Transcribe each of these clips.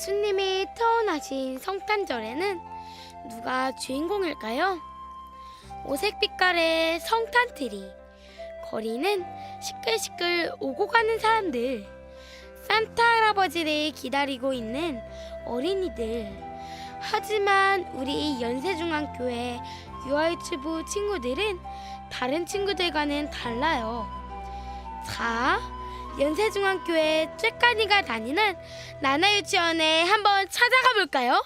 예수님이 태어나신 성탄절에는 누가 주인공일까요? 오색 빛깔의 성탄트리, 거리는 시끌시끌 오고 가는 사람들, 산타 할아버지를 기다리고 있는 어린이들. 하지만 우리 연세중앙교회 유아유치부 친구들은 다른 친구들과는 달라요. 자, 연세중앙교회 쬐까니가 다니는 나나유치원에 한번 찾아가 볼까요?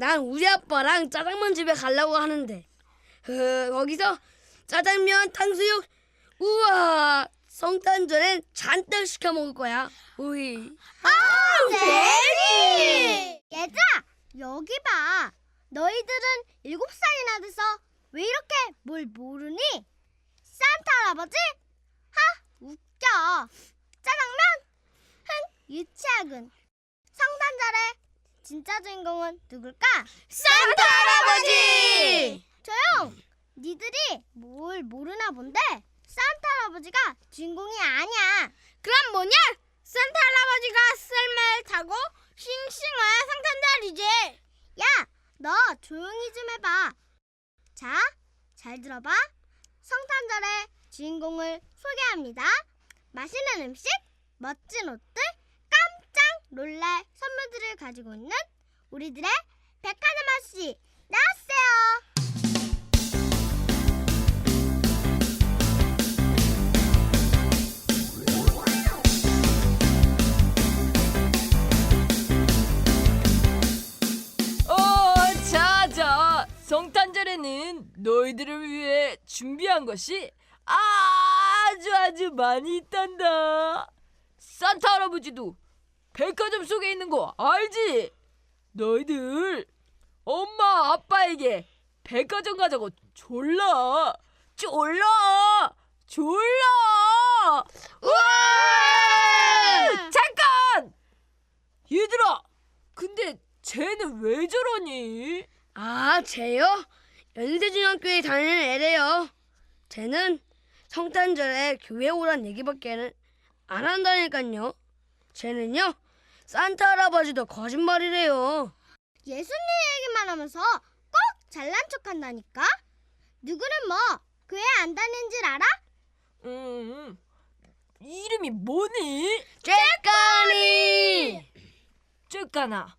난 우리 아빠랑 짜장면 집에 가려고 하는데. 어, 거기서 짜장면, 탕수육, 우와, 성탄절엔 잔뜩 시켜 먹을 거야. 우이. 제리! 얘들아, 여기 봐. 너희들은 일곱 살이나 돼서 왜 이렇게 뭘 모르니? 산타 할아버지? 하, 웃겨. 짜장면? 흥, 유치하군. 성탄절에 진짜 주인공은 누굴까? 산타 할아버지! 조용! 니들이 뭘 모르나 본데 산타 할아버지가 주인공이 아니야. 그럼 뭐냐? 산타 할아버지가 썰매를 타고 싱싱한 성탄절이지. 야, 너 조용히 좀 해봐. 자, 잘 들어봐. 성탄절의 주인공을 소개합니다. 맛있는 음식, 멋진 옷들, 놀랄 선물들을 가지고 있는 우리들의 백화점 아저씨 나왔어요. 어, 자자. 성탄절에는 너희들을 위해 준비한 것이 아주 아주 많이 있단다. 산타 할아버지도 백화점 속에 있는 거 알지? 너희들 엄마 아빠에게 백화점 가자고 졸라 졸라 졸라 우와! 잠깐 얘들아 근데 쟤는 왜 저러니? 아, 쟤요? 연세중학교에 다니는 애래요. 쟤는 성탄절에 교회 오란 얘기밖에 는 안 한다니까요. 쟤는요, 산타 할아버지도 거짓말이래요. 예수님 얘기만 하면서 꼭 잘난 척한다니까. 누구는 뭐 교회 안 다닌 줄 알아? 음, 이름이 뭐니? 쬐까니! 쬐까나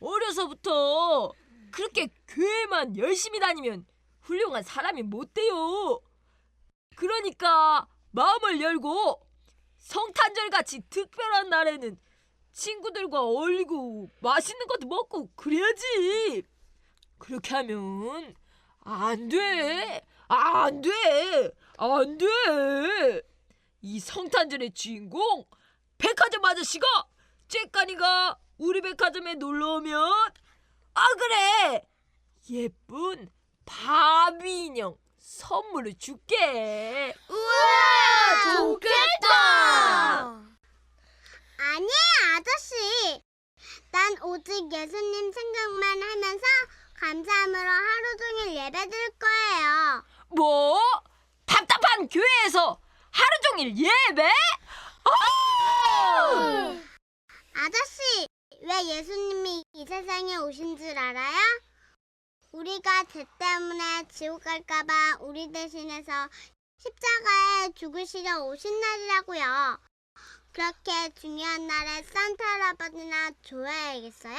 어려서부터 그렇게 교회만 열심히 다니면 훌륭한 사람이 못 돼요. 그러니까 마음을 열고 성탄절 같이 특별한 날에는 친구들과 어울리고 맛있는 것도 먹고 그래야지. 그렇게 하면 안 돼. 안 돼. 안 돼. 이 성탄절의 주인공 백화점 아저씨가 쬐까니가 우리 백화점에 놀러 오면 아 그래 예쁜 바비 인형 선물을 줄게 우와, 좋겠다. 아니에요, 아저씨. 난 오직 예수님 생각만 하면서 감사함으로 하루 종일 예배 드릴 거예요. 뭐 답답한 교회에서 하루 종일 예배 아! 아저씨, 왜 예수님이 이 세상에 오신 줄 알아요? 우리가 죄 때문에 지옥 갈까봐 우리 대신해서 십자가에 죽으시려 오신 날이라고요. 그렇게 중요한 날에 산타 할아버지나 줘야겠어요?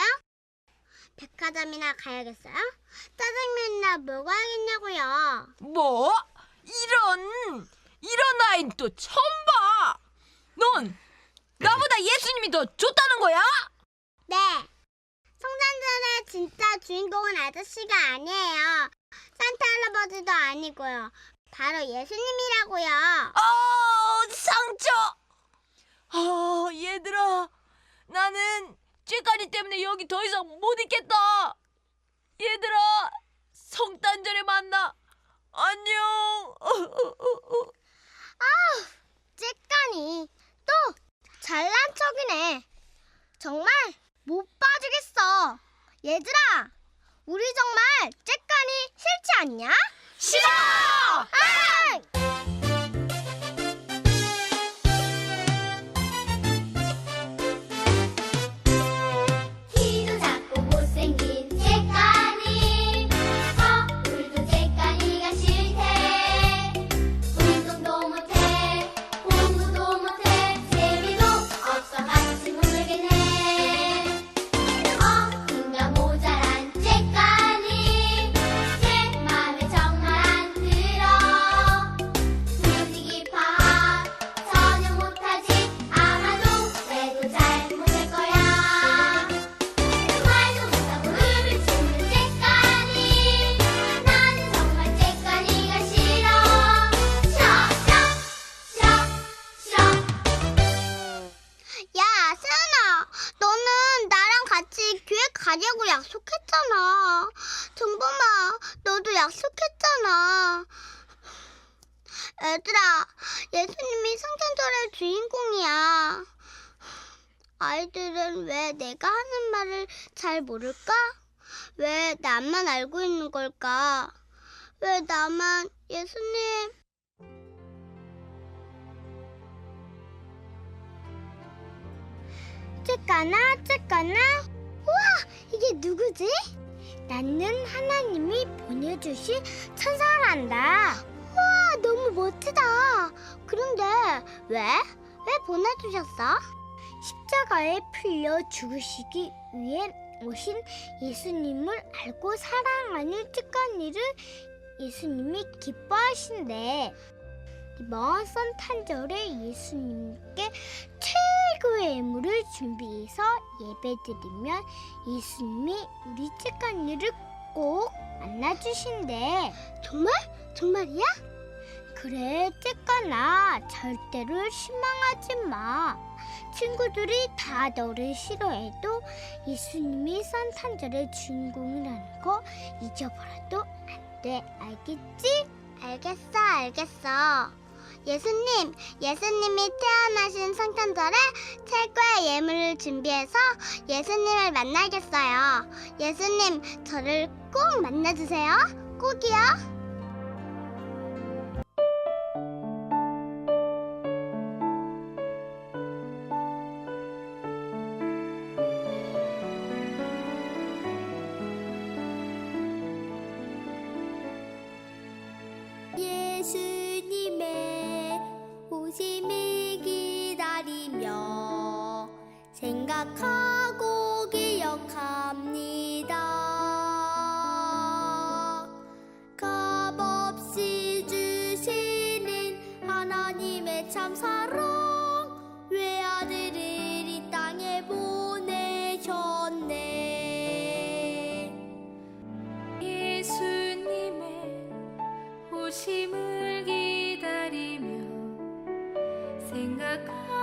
백화점이나 가야겠어요? 짜장면이나 먹어야겠냐고요. 뭐 이런 이런 아이는 또 처음 봐. 넌 나보다 예수님이 더 좋다는 거야? 네. 성탄절의 진짜 주인공은 아저씨가 아니에요. 산타 할아버지도 아니고요. 바로 예수님이라고요. 아 상처. 아 얘들아 나는 쬐까리 때문에 여기 더 이상 못 있겠다. 얘들아 성탄절에 만나. 안녕. 째까니 또 잘난 척이네. 정말 못. 얘들아, 우리 정말 째까니 싫지 않냐? 싫어. 아이들은 왜 내가 하는 말을 잘 모를까? 왜 나만 알고 있는 걸까? 왜 나만 예수님 쬐까나 쬐까나 우와 이게 누구지? 나는 하나님이 보내주신 천사란다 우와 너무 멋지다 그런데 왜? 왜 보내주셨어? 십자가에 풀려 죽으시기 위해 오신 예수님을 알고 사랑하는 쬐까니를 예수님이 기뻐하신대 이번 성탄절에 예수님께 최고의 예물을 준비해서 예배드리면 예수님이 우리 찌까니를 꼭 만나주신대. 정말? 정말이야? 그래, 찌까나 절대로 실망하지 마. 친구들이 다 너를 싫어해도 예수님이 성탄절의 주인공이라는 거 잊어버려도 안 돼. 알겠지? 알겠어, 알겠어. 예수님, 예수님이 태어나신 성탄절에 최고의 예물을 준비해서 예수님을 만나겠어요. 예수님, 저를 꼭 만나주세요. 꼭이요. 생각하고 기억합니다. 값없이 주시는 하나님의 참 사랑 외아들을 이 땅에 보내셨네. 예수님의 호심을 기다리며 생각하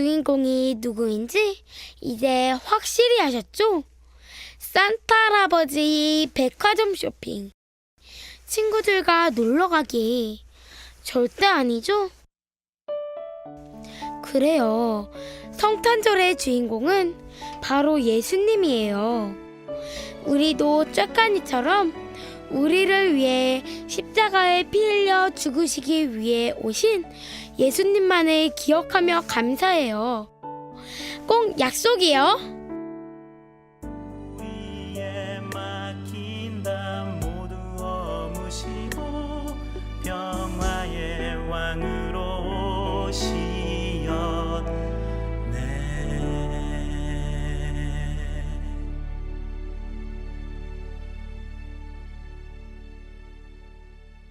주인공이 누구인지 이제 확실히 아셨죠? 산타 할아버지 백화점 쇼핑. 친구들과 놀러 가기. 절대 아니죠? 그래요. 성탄절의 주인공은 바로 예수님이에요. 우리도 쬐까니처럼 우리를 위해 십자가에 피 흘려 죽으시기 위해 오신 예수님만을 기억하며 감사해요. 꼭 약속이요.